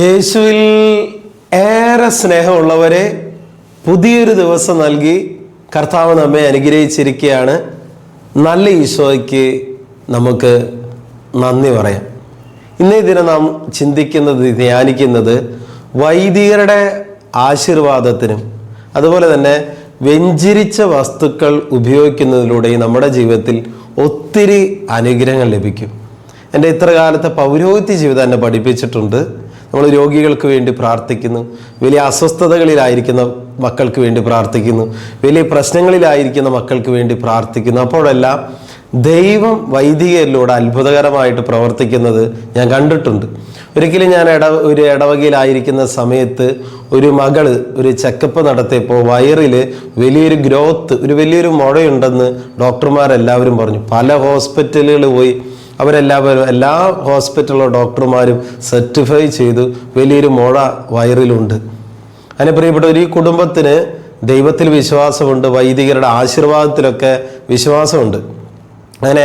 യേശുവിൽ ഏറെ സ്നേഹമുള്ളവരെ പുതിയൊരു ദിവസം നൽകി കർത്താവ് നമ്മെ അനുഗ്രഹിച്ചിരിക്കുകയാണ്. നല്ല ഈശോയ്ക്ക് നമുക്ക് നന്ദി പറയാം. ഇന്നേ ദിനം നാം ചിന്തിക്കുന്നത് ധ്യാനിക്കുന്നത് വൈദികരുടെ ആശീർവാദത്തിനും അതുപോലെ തന്നെ വെഞ്ചിരിച്ച വസ്തുക്കൾ ഉപയോഗിക്കുന്നതിലൂടെ നമ്മുടെ ജീവിതത്തിൽ ഒത്തിരി അനുഗ്രഹങ്ങൾ ലഭിക്കും. എന്റെ ഇത്ര കാലത്തെ പൗരോഹിത്യ ജീവിതം എന്നെ പഠിപ്പിച്ചിട്ടുണ്ട്. നമ്മൾ രോഗികൾക്ക് വേണ്ടി പ്രാർത്ഥിക്കുന്നു. വലിയ അസ്വസ്ഥതകളിലായിരിക്കുന്ന മക്കൾക്ക് വേണ്ടി പ്രാർത്ഥിക്കുന്നു. വലിയ പ്രശ്നങ്ങളിലായിരിക്കുന്ന മക്കൾക്ക് വേണ്ടി പ്രാർത്ഥിക്കുന്നു. അപ്പോഴെല്ലാം ദൈവം വൈദികരിലൂടെ അത്ഭുതകരമായിട്ട് പ്രവർത്തിക്കുന്നത് ഞാൻ കണ്ടിട്ടുണ്ട്. ഒരിക്കലും ഞാൻ ഇട ഒരു ഇടവകയിലായിരിക്കുന്ന സമയത്ത് ഒരു മകൾ ഒരു ചെക്കപ്പ് നടത്തിയപ്പോൾ വയറിൽ വലിയൊരു ഗ്രോത്ത് ഒരു വലിയൊരു മുഴയുണ്ടെന്ന് ഡോക്ടർമാരെല്ലാവരും പറഞ്ഞു. പല ഹോസ്പിറ്റലുകൾ പോയി അവരെല്ലാവരും എല്ലാ ഹോസ്പിറ്റലിലെ ഡോക്ടർമാരും സർട്ടിഫൈ ചെയ്തു വലിയൊരു മുഴ വയറിലുണ്ട്. അതിന് പ്രിയപ്പെട്ട ഒരു ഈ കുടുംബത്തിന് ദൈവത്തിൽ വിശ്വാസമുണ്ട് വൈദികരുടെ ആശീർവാദത്തിലൊക്കെ വിശ്വാസമുണ്ട്. അങ്ങനെ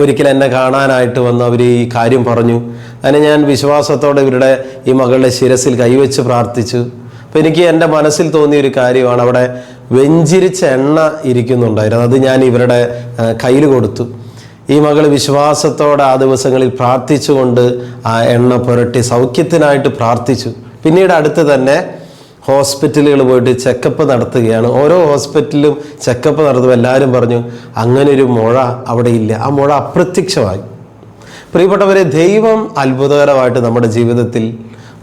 ഒരിക്കൽ എന്നെ കാണാനായിട്ട് വന്ന് അവർ ഈ കാര്യം പറഞ്ഞു. അങ്ങനെ ഞാൻ വിശ്വാസത്തോടെ ഇവരുടെ ഈ മകളുടെ ശിരസിൽ കൈവച്ച് പ്രാർത്ഥിച്ചു. അപ്പോൾ എനിക്ക് എന്റെ മനസ്സിൽ തോന്നിയ ഒരു കാര്യമാണ് അവിടെ വെഞ്ചിരിച്ച എണ്ണ ഇരിക്കുന്നുണ്ടായിരുന്നു. അത് ഞാൻ ഇവരുടെ കയ്യിൽ കൊടുത്തു. ഈ മകൾ വിശ്വാസത്തോടെ ആ ദിവസങ്ങളിൽ പ്രാർത്ഥിച്ചുകൊണ്ട് ആ എണ്ണ പുരട്ടി സൗഖ്യത്തിനായിട്ട് പ്രാർത്ഥിച്ചു. പിന്നീട് അടുത്ത് തന്നെ ഹോസ്പിറ്റലുകൾ പോയിട്ട് ചെക്കപ്പ് നടത്തുകയാണ്. ഓരോ ഹോസ്പിറ്റലിലും ചെക്കപ്പ് നടത്തുമ്പോൾ എല്ലാവരും പറഞ്ഞു അങ്ങനെ ഒരു മുഴ അവിടെ ഇല്ല. ആ മുഴ അപ്രത്യക്ഷമായി. പ്രിയപ്പെട്ടവരെ ദൈവം അത്ഭുതകരമായിട്ട് നമ്മുടെ ജീവിതത്തിൽ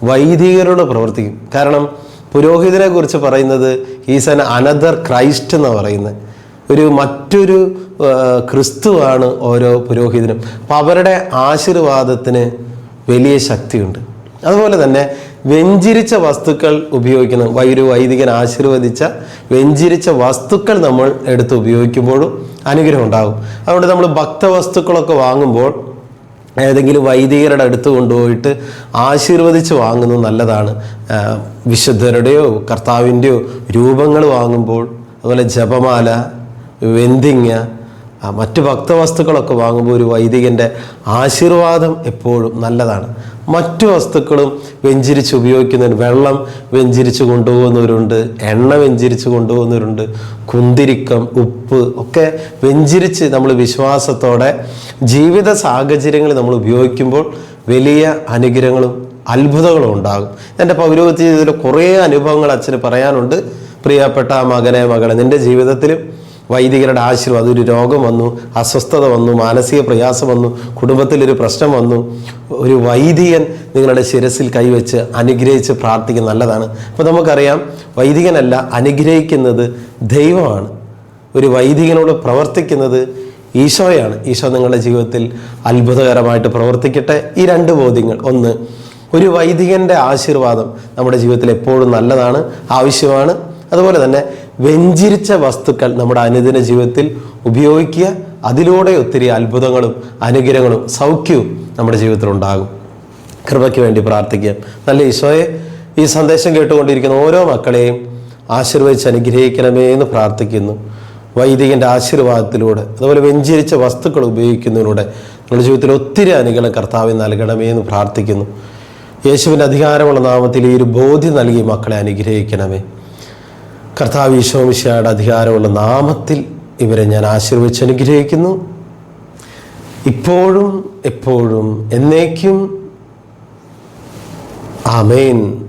വൈദികരോട് പ്രവർത്തിക്കും. കാരണം പുരോഹിതനെ കുറിച്ച് പറയുന്നത് ഈസ് അൻ അനദർ ക്രൈസ്റ്റ് എന്ന് പറയുന്നത്. ഒരു മറ്റൊരു ക്രിസ്തുവാണ് ഓരോ പുരോഹിതനും. അപ്പോൾ അവരുടെ ആശീർവാദത്തിന് വലിയ ശക്തിയുണ്ട്. അതുപോലെ തന്നെ വെഞ്ചിരിച്ച വസ്തുക്കൾ ഉപയോഗിക്കുന്ന ഒരു വൈദികൻ ആശീർവദിച്ച വെഞ്ചിരിച്ച വസ്തുക്കൾ നമ്മൾ എടുത്ത് ഉപയോഗിക്കുമ്പോഴും അനുഗ്രഹം ഉണ്ടാകും. അതുകൊണ്ട് നമ്മൾ ഭക്തവസ്തുക്കളൊക്കെ വാങ്ങുമ്പോൾ ഏതെങ്കിലും വൈദികരുടെ അടുത്ത് കൊണ്ടുപോയിട്ട് ആശീർവദിച്ച് വാങ്ങുന്നത് നല്ലതാണ്. വിശുദ്ധരുടെയോ കർത്താവിന്റെയോ രൂപങ്ങൾ വാങ്ങുമ്പോൾ അതുപോലെ ജപമാല വെന്തിങ്ങ മറ്റ് ഭക്തവസ്തുക്കളൊക്കെ വാങ്ങുമ്പോൾ ഒരു വൈദികന്റെ ആശീർവാദം എപ്പോഴും നല്ലതാണ്. മറ്റു വസ്തുക്കളും വെഞ്ചിരിച്ച് ഉപയോഗിക്കുന്നതിന് വെള്ളം വെഞ്ചിരിച്ച് കൊണ്ടുപോകുന്നവരുണ്ട് എണ്ണ വെഞ്ചിരിച്ച് കൊണ്ടുപോകുന്നവരുണ്ട് കുന്തിരിക്കം ഉപ്പ് ഒക്കെ വെഞ്ചിരിച്ച് നമ്മൾ വിശ്വാസത്തോടെ ജീവിത സാഹചര്യങ്ങൾ നമ്മൾ ഉപയോഗിക്കുമ്പോൾ വലിയ അനുഗ്രഹങ്ങളും അത്ഭുതങ്ങളും ഉണ്ടാകും. എന്റെ പൗരോഹിത്യ ജീവിതത്തിൽ കുറേ അനുഭവങ്ങൾ അച്ഛന് പറയാനുണ്ട്. പ്രിയപ്പെട്ട മകനെ മകളെ നിന്റെ ജീവിതത്തിലും വൈദികരുടെ ആശീർവാദം ഒരു രോഗം വന്നു അസ്വസ്ഥത വന്നു മാനസിക പ്രയാസം വന്നു കുടുംബത്തിലൊരു പ്രശ്നം വന്നു. ഒരു വൈദികൻ നിങ്ങളുടെ ശിരസിൽ കൈവച്ച് അനുഗ്രഹിച്ച് പ്രാർത്ഥിക്കുന്നത് നല്ലതാണ്. അപ്പോൾ നമുക്കറിയാം വൈദികനല്ല അനുഗ്രഹിക്കുന്നത് ദൈവമാണ്. ഒരു വൈദികനോട് പ്രവർത്തിക്കുന്നത് ഈശോയാണ്. ഈശോ നിങ്ങളുടെ ജീവിതത്തിൽ അത്ഭുതകരമായിട്ട് പ്രവർത്തിക്കട്ടെ. ഈ രണ്ട് ബോധ്യങ്ങൾ. ഒന്ന് ഒരു വൈദികന്റെ ആശീർവാദം നമ്മുടെ ജീവിതത്തിൽ എപ്പോഴും നല്ലതാണ് ആവശ്യമാണ്. അതുപോലെ തന്നെ വെഞ്ചിരിച്ച വസ്തുക്കൾ നമ്മുടെ അനുദിന ജീവിതത്തിൽ ഉപയോഗിക്കുക. അതിലൂടെ ഒത്തിരി അത്ഭുതങ്ങളും അനുഗ്രഹങ്ങളും സൗഖ്യവും നമ്മുടെ ജീവിതത്തിൽ ഉണ്ടാകും. കൃപയ്ക്ക് വേണ്ടി പ്രാർത്ഥിക്കാം നല്ല ഈശോയെ ഈ സന്ദേശം കേട്ടുകൊണ്ടിരിക്കുന്ന ഓരോ മക്കളെയും ആശീർവദിച്ച് അനുഗ്രഹിക്കണമേ എന്ന് പ്രാർത്ഥിക്കുന്നു. വൈദികന്റെ ആശീർവാദത്തിലൂടെ അതുപോലെ വെഞ്ചരിച്ച വസ്തുക്കൾ ഉപയോഗിക്കുന്നതിലൂടെ നമ്മുടെ ജീവിതത്തിൽ ഒത്തിരി അനുഗ്രഹം കർത്താവ് നൽകണമേ എന്ന് പ്രാർത്ഥിക്കുന്നു. യേശുവിന്റെ അധികാരമുള്ള നാമത്തിൽ ഈ ഒരു ബോധ്യം നൽകി മക്കളെ അനുഗ്രഹിക്കണമേ. കർത്താവ് ഈശോമിശയുടെ അധികാരമുള്ള നാമത്തിൽ ഇവരെ ഞാൻ ആശീർവദിച്ച് അനുഗ്രഹിക്കുന്നു. ഇപ്പോഴും എപ്പോഴും എന്നേക്കും. ആമേൻ.